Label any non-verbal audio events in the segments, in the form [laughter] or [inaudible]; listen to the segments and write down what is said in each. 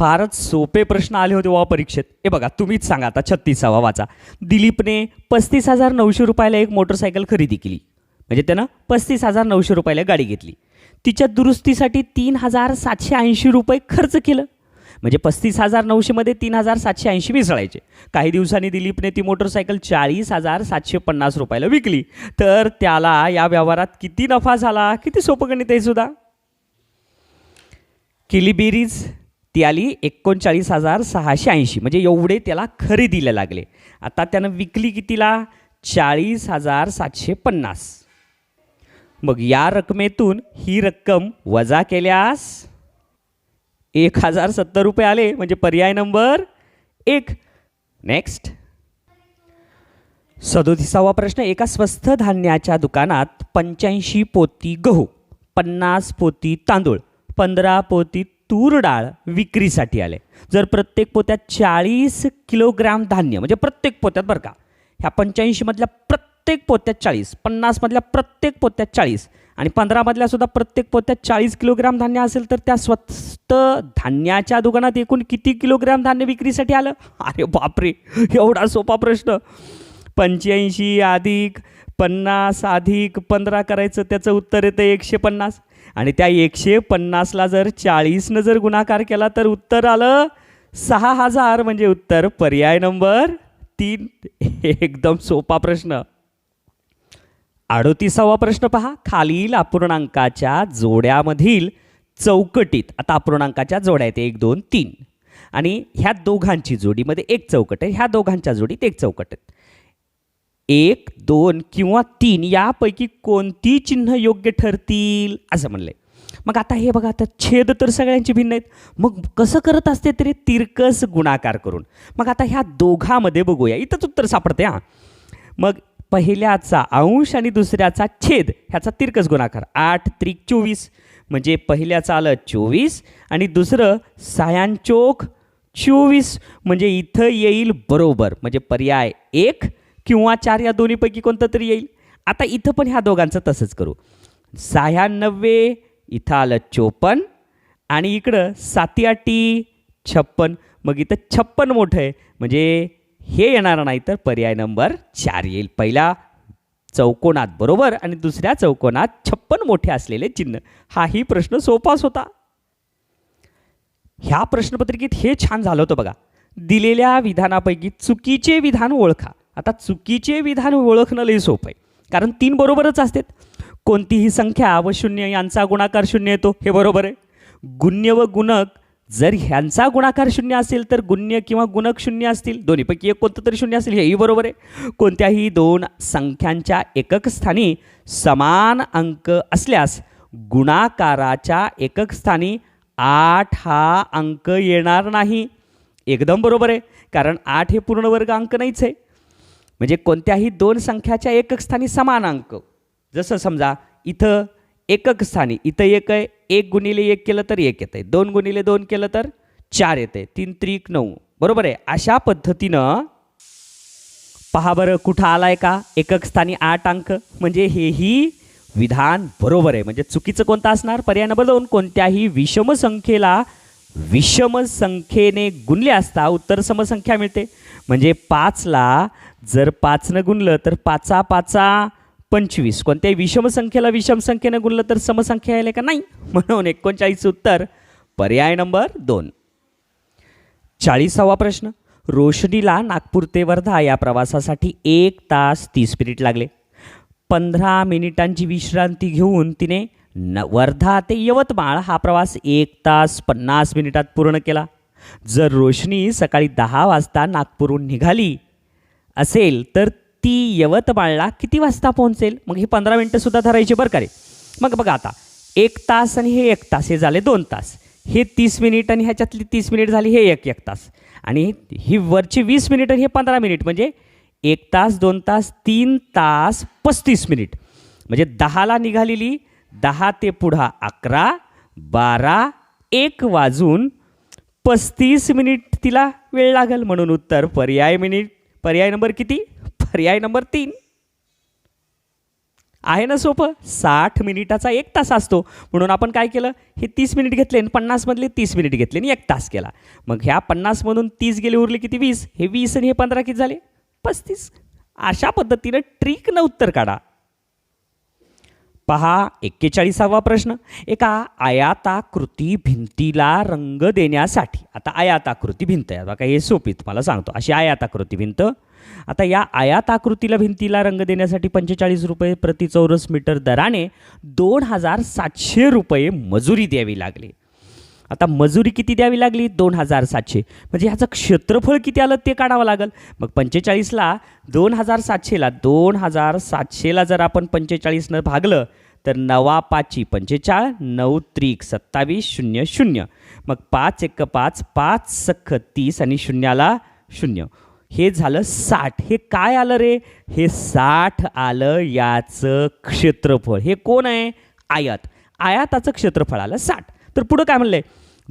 फारच सोपे प्रश्न आले होते वा परीक्षेत. हे बघा तुम्हीच सांगा आता छत्तीसावा वाचा. दिलीपने पस्तीस हजार नऊशे रुपयाला एक मोटरसायकल खरेदी केली. म्हणजे त्यानं पस्तीस हजार नऊशे रुपयाला गाडी घेतली. तिच्या दुरुस्तीसाठी तीन हजार सातशे ऐंशी रुपये खर्च केलं. म्हणजे पस्तीस हजार नऊशेमध्ये तीन हजार सातशे ऐंशी मिसळायचे. काही दिवसांनी दिलीपने ती मोटरसायकल चाळीस हजार सातशे पन्नास रुपयाला विकली. तर त्याला या व्यवहारात किती नफा झाला? किती सोपं गणित आहे सुद्धा? केली बेरीज? ती आली एकोणचाळीस हजार सहाशे ऐंशी. म्हणजे एवढे त्याला खरेदीला लागले. आता त्यानं विकली कितीला? चाळीस हजार सातशे पन्नास. मग या रकमेतून ही रक्कम वजा केल्यास एक हजार सत्तर रुपये आले. म्हणजे पर्याय नंबर एक. नेक्स्ट सदोतीसावा प्रश्न. एका स्वस्त धान्याच्या दुकानात पंच्याऐंशी पोती गहू पन्नास पोती तांदूळ पंधरा पोती तूर डाळ विक्रीसाठी आले. जर प्रत्येक पोत्यात चाळीस किलोग्राम धान्य म्हणजे प्रत्येक पोत्यात बरं का ह्या पंच्याऐंशीमधल्या प्रत्येक पोत्यात चाळीस पन्नासमधल्या प्रत्येक पोत्यात चाळीस आणि पंधरामधल्या सुद्धा प्रत्येक पोत्यात चाळीस किलोग्राम धान्य असेल तर त्या स्वस्त धान्याच्या दुकानात एकूण किती किलोग्राम धान्य विक्रीसाठी आलं? अरे बापरे एवढा सोपा प्रश्न. पंच्याऐंशी अधिक पन्नास अधिक पंधरा करायचं त्याचं उत्तर येतं एकशे पन्नास. आणि त्या एकशे पन्नासला जर चाळीसनं जर गुणाकार केला तर उत्तर आलं सहा हजार. म्हणजे उत्तर पर्याय नंबर तीन. [laughs] एकदम सोपा प्रश्न. अडोतीसावा प्रश्न पहा. खालील अपूर्णांकाच्या जोड्यामधील चौकटीत आता अपूर्णांकाच्या जोड्या आहेत एक दोन तीन. आणि ह्या दोघांची जोडीमध्ये एक चौकट आहे. ह्या दोघांच्या जोडीत एक चौकट आहेत एक दोन किंवा तीन यापैकी कोणती चिन्ह योग्य ठरतील? असं म्हणलंय. मग आता हे बघा आता छेद तर सगळ्यांची भिन्न आहेत. मग कसं करत असते तरी तिरकस गुणाकार करून. मग आता ह्या दोघांमध्ये बघूया. इथंच उत्तर सापडते हां. मग पहिल्याचा अंश आणि दुसऱ्याचा छेद ह्याचा तिरकस गुणाकार. आठ त्रिक चोवीस. म्हणजे पहिल्याचं आलं चोवीस आणि दुसरं सायांचोक चोवीस. म्हणजे इथं येईल बरोबर. म्हणजे पर्याय एक किंवा चार या दोन्हीपैकी कोणतं तरी येईल? आता इथं पण ह्या दोघांचं तसंच करू. शहाण्णवे इथं आलं चोपन्न आणि इकडं साती आठी छप्पन. मग इथं छप्पन मोठं आहे. म्हणजे हे येणार नाही तर पर्याय नंबर चार येईल. पहिला चौकोनात बरोबर? आणि दुसऱ्या चौकोनात छप्पन मोठे असलेले चिन्ह. हाही प्रश्न सोपाच होता. ह्या प्रश्नपत्रिकेत हे छान झालं होतं बघा. दिलेल्या विधानापैकी चुकीचे विधान ओळखा. आता चुकीचे विधान ओळखणं लई सोपं आहे कारण तीन बरोबरच असतात. कोणतीही संख्या व शून्य यांचा गुणाकार शून्य येतो. हे बरोबर आहे. गुण्य व गुणक जर ह्यांचा गुणाकार शून्य असेल तर गुण्य किंवा गुणक शून्य असतील. दोन्हीपैकी एक कोणतं तरी शून्य असेल हेही बरोबर आहे. कोणत्याही दोन संख्यांच्या एकक स्थानी समान अंक असल्यास गुणाकाराच्या एकक स्थानी आठ हा अंक येणार नाही. एकदम बरोबर आहे. कारण आठ हे पूर्णवर्ग अंक नाहीच आहे. म्हणजे कोणत्याही दोन संख्याच्या एकक स्थानी समान अंक. जसं समजा इथं एकक स्थानी इथं एक आहे एक गुणिले एक केलं तर एक येतं आहे दोन गुणिले दोन केलं तर चार येते तीन त्रिक नऊ. बरोबर आहे? अशा पद्धतीनं पहा बरं कुठं आलाय का एकक स्थानी आठ अंक? म्हणजे हेही विधान बरोबर आहे. म्हणजे चुकीचं कोणतं असणार? पर्याय नंबर दोन कोणत्याही विषम संख्येला विषम संख्येने गुणले असता उत्तर समसंख्या मिळते. म्हणजे पाचला जर पाचनं गुणलं तर पाचा पाचा पंचवीस. कोणत्याही विषम संख्येला विषम संख्येनं गुणलं तर समसंख्या यायला का नाही? [laughs] म्हणून एकोणचाळीस उत्तर पर्याय नंबर दोन. चाळीसावा प्रश्न. रोशनीला नागपूर ते वर्धा या प्रवासासाठी एक तास तीस मिनिट लागले. पंधरा मिनिटांची विश्रांती घेऊन तिने न वर्धा ते यवतमाळ हा प्रवास एक तास पन्नास मिनिटात पूर्ण केला. जर रोशनी सकाळी दहा वाजता नागपूरहून निघाली असेल तर ती यवतमाळला किती वाजता पोहोचेल? मग हे पंधरा मिनटंसुद्धा धरायचे बरं का रे? मग बघा आता एक तास आणि हे एक तास हे झाले दोन तास. हे तीस मिनिट आणि ह्याच्यातली तीस मिनिट झाली हे एक एक तास. आणि ही वरची वीस मिनिट आणि हे पंधरा मिनिट म्हणजे एक तास दोन तास तीन तास पस्तीस मिनिट. म्हणजे दहाला निघालेली दहा ते पुढा अकरा बारा एक वाजून पस्तीस मिनिट तिला वेळ लागेल म्हणून उत्तर. पर्याय मिनिट. पर्याय नंबर किती? पर्याय नंबर तीन. आहे ना सोपं? साठ मिनिटाचा एक तास असतो. म्हणून आपण काय केलं? हे तीस मिनिट घेतले आणि पन्नासमधले तीस मिनिट घेतले आणि एक तास केला. मग ह्या पन्नासमधून तीस गेले उरले किती? वीस. हे वीस आणि हे पंधरा किती झाले? पस्तीस. अशा पद्धतीनं ट्रिकनं उत्तर काढा. पहा एक्केचाळीसावा प्रश्न. एका आयाताकृती भिंतीला रंग देण्यासाठी. आता आयाताकृती भिंत आहे. काही हे सोपी तुम्हाला सांगतो. अशी आयाताकृती भिंत. आता या आयाताकृतीला भिंतीला रंग देण्यासाठी पंचेचाळीस रुपये प्रति चौरस मीटर दराने दोन हजार सातशे रुपये मजुरी द्यावी लागली. आता मजुरी किती द्यावी लागली? दोन हजार सातशे. म्हणजे ह्याचं क्षेत्रफळ किती आलं ते काढावं लागेल. मग पंचेचाळीसला दोन हजार सातशेला दोन हजार सातशेला जर आपण पंचेचाळीसनं भागलं तर नवा पाचची पंचेचाळ नऊ त्रिक सत्तावीस शून्य शून्य. मग पाच एक पाच पाच सख्ख तीस आणि शून्याला शून्य. हे झालं साठ. हे काय आलं रे? हे साठ आलं याचं क्षेत्रफळ. हे कोण आहे? आयात. आयाताचं क्षेत्रफळ आलं साठ. तर पुढं काय म्हणलंय?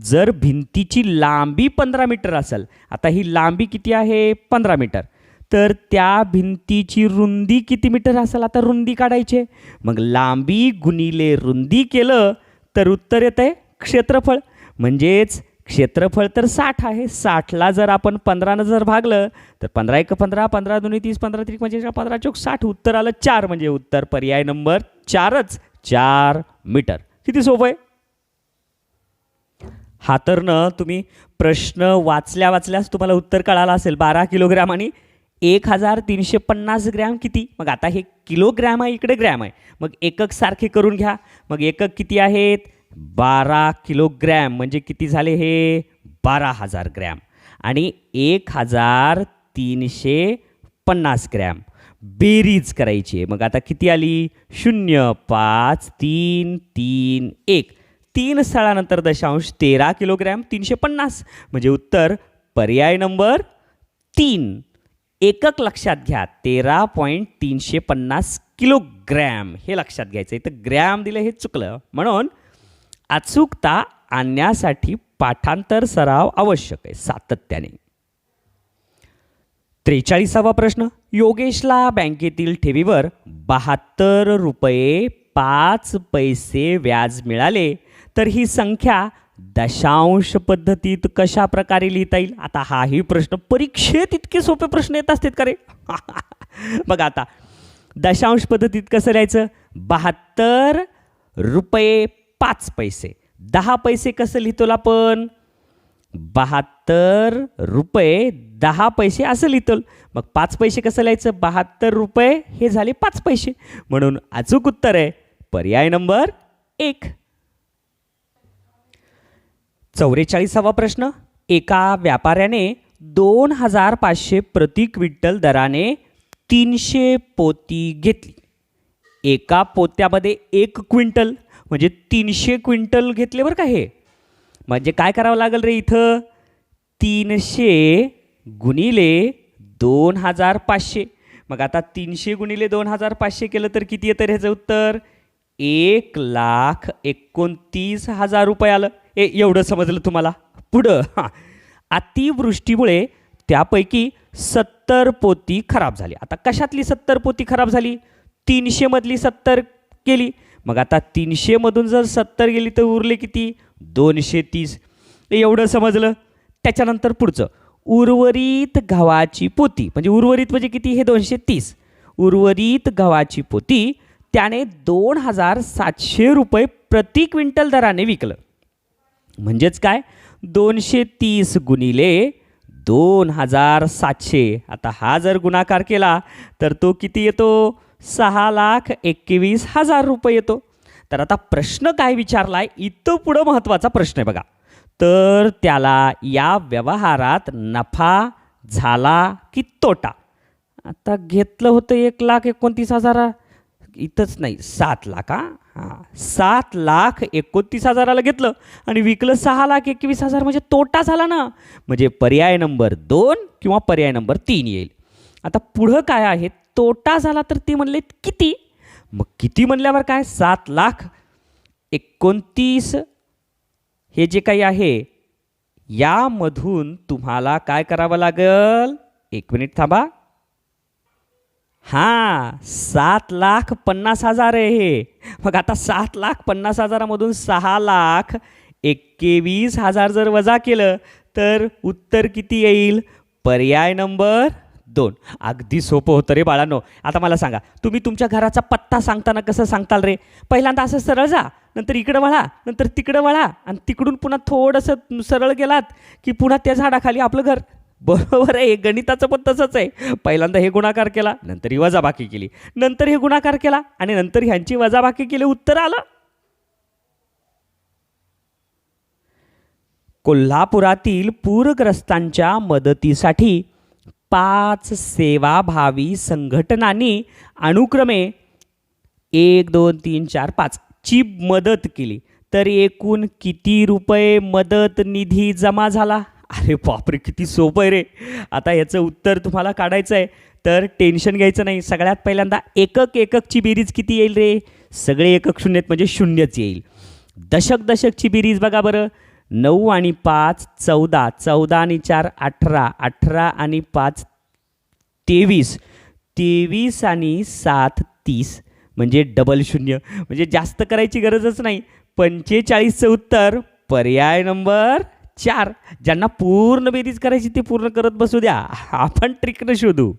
जर भिंतीची लांबी पंधरा मीटर असेल आता ही लांबी किती आहे? पंधरा मीटर. तर त्या भिंतीची रुंदी किती मीटर असेल? आता रुंदी काढायची मग लांबी गुणिले रुंदी केलं तर उत्तर येतं आहे क्षेत्रफळ. म्हणजेच क्षेत्रफळ तर साठ आहे. साठला जर आपण पंधरानं जर भागलं तर पंधरा एक पंधरा पंधरा दोन्ही तीस पंधरा त्रिक म्हणजे पंधरा चौक साठ. उत्तर आलं चार म्हणजे उत्तर. पर्याय नंबर चारच. चार मीटर. किती सोपं आहे? हा तर न तुम्ही प्रश्न वाचल्या वाचल्यास तुम्हाला उत्तर कळालं असेल. बारा किलोग्रॅम आणि एक हजार तीनशे पन्नास ग्रॅम किती? मग आता हे किलोग्रॅम आहे इकडे ग्रॅम आहे. मग एकक सारखे करून घ्या. मग एकक किती आहेत? बारा किलोग्रॅम म्हणजे किती झाले हे? बारा हजार ग्रॅम. आणि एक हजार तीनशे पन्नास ग्रॅम. बेरीज करायची आहे. मग आता किती आली? शून्य पाच तीन तीन एक. तीन स्थळानंतर दशांश तेरा किलोग्रॅम तीनशे पन्नास. म्हणजे उत्तर पर्याय नंबर तीन. एकक लक्षात घ्या तेरा पॉईंट तीनशे पन्नास किलोग्रॅम. हे लक्षात घ्यायचं आहे तर ग्रॅम दिलं हे चुकलं. म्हणून अचूकता आणण्यासाठी पाठांतर सराव आवश्यक आहे सातत्याने. त्रेचाळीसावा प्रश्न योगेशला बँकेतील ठेवीवर बहात्तर रुपये पाच पैसे व्याज मिळाले तर ही संख्या दशांश पद्धतीत कशा प्रकारे लिहिता येईल? आता हाही प्रश्न परीक्षेत इतके सोपे प्रश्न येत असतात का रे? [laughs] बघा आता दशांश पद्धतीत कसं लिहायचं? बहात्तर रुपये पाच पैसे. दहा पैसे कसं लिहितो आपण? बहात्तर रुपये दहा पैसे असं लिहितो मग पाच पैसे कसं लिहायचं? बहात्तर रुपये हे झाले पाच पैसे. म्हणून अचूक उत्तर आहे पर्याय नंबर एक. चौवेचाळीसावा प्रश्न. एका व्यापाऱ्याने दोन हजार पाचशे प्रति क्विंटल दराने तीनशे पोती घेतली. एका पोत्यामध्ये एक क्विंटल म्हणजे तीनशे क्विंटल घेतले बरं का हे? म्हणजे काय करावं लागेल रे इथं? तीनशे गुणिले दोन हजार पाचशे. मग आता तीनशे गुणिले दोन हजार पाचशे केलं तर किती येतं ह्याचं उत्तर? एक लाख एकोणतीस हजार रुपये आलं. ए एवढं समजलं तुम्हाला? पुढं. हां. अतिवृष्टीमुळे त्यापैकी सत्तर पोती खराब झाली. आता कशातली सत्तर पोती खराब झाली? तीनशेमधली सत्तर गेली मग आता तीनशेमधून जर सत्तर गेली तर उरले किती? दोनशे तीस. एवढं समजलं? त्याच्यानंतर पुढचं. उर्वरित गव्हाची पोती. म्हणजे उर्वरित म्हणजे किती? हे दोनशे तीस. उर्वरित गव्हाची पोती त्याने दोन हजार सातशे रुपये प्रति क्विंटल दराने विकलं. म्हणजेच काय? दोनशे तीस गुणिले दोन हजार सातशे आता हा जर गुणाकार केला तर तो किती येतो? सहा लाख एकवीस हजार रुपये येतो. तर आता प्रश्न काय विचारलाय? इथं पुढं महत्त्वाचा प्रश्न आहे बघा. तर त्याला या व्यवहारात नफा झाला की तोटा? आता घेतलं होतं एक लाख एकोणतीस हजार. इथंच नाही सात लाख हा? हां सात लाख एकोणतीस हजाराला घेतलं आणि विकलं सहा लाख एकवीस हजार म्हणजे तोटा झाला ना. म्हणजे पर्याय नंबर दोन किंवा पर्याय नंबर तीन येईल. आता पुढं काय आहे? तोटा झाला तर ते म्हणले किती? मग किती म्हणल्यावर काय? सात लाख एकोणतीस हे जे काही आहे यामधून तुम्हाला काय करावं लागेल? एक मिनिट थांबा. हां सात लाख पन्नास हजार आहे हे. मग आता सात लाख पन्नास हजारामधून सहा लाख एक्केवीस हजार जर वजा केलं तर उत्तर किती येईल? पर्याय नंबर दोन. अगदी सोपं होतं रे बाळांनो. आता मला सांगा तुम्ही तुमच्या घराचा पत्ता सांगताना कसं सांगताल रे? पहिल्यांदा असं सरळ जा नंतर इकडं वळा नंतर तिकडं वळा आणि तिकडून पुन्हा थोडंसं सरळ गेलात की पुन्हा त्या झाडाखाली आपलं घर. बरोबर आहे गणिताचं पण तसंच आहे. पहिल्यांदा हे गुणाकार केला नंतर ही वजाबाकी केली. नंतर हे गुणाकार केला आणि नंतर ह्यांची वजाबाकी केली उत्तर आलं. कोल्हापुरातील पूरग्रस्तांच्या मदतीसाठी पाच सेवाभावी संघटनांनी अनुक्रमे एक दोन तीन चार पाच ची मदत केली. तर एकूण किती रुपये मदत निधी जमा झाला? अरे बापरे किती सोपं आहे रे. आता याचं उत्तर तुम्हाला काढायचं आहे. तर टेन्शन घ्यायचं नाही. सगळ्यात पहिल्यांदा एकक एककची बेरीज किती येईल रे? सगळे एकक शून्य आहेत म्हणजे शून्यच येईल. दशक दशकची बेरीज बघा बरं. नऊ आणि पाच चौदा. चौदा आणि चार अठरा. अठरा आणि पाच तेवीस. तेवीस आणि सात तीस. म्हणजे डबल शून्य. म्हणजे जास्त करायची गरजच नाही. पंचेचाळीसचं उत्तर पर्याय नंबर चार ज्यांना पूर्ण बेरीज करायची ते पूर्ण करत बसू द्या. आपण ट्रिकनं शोधू.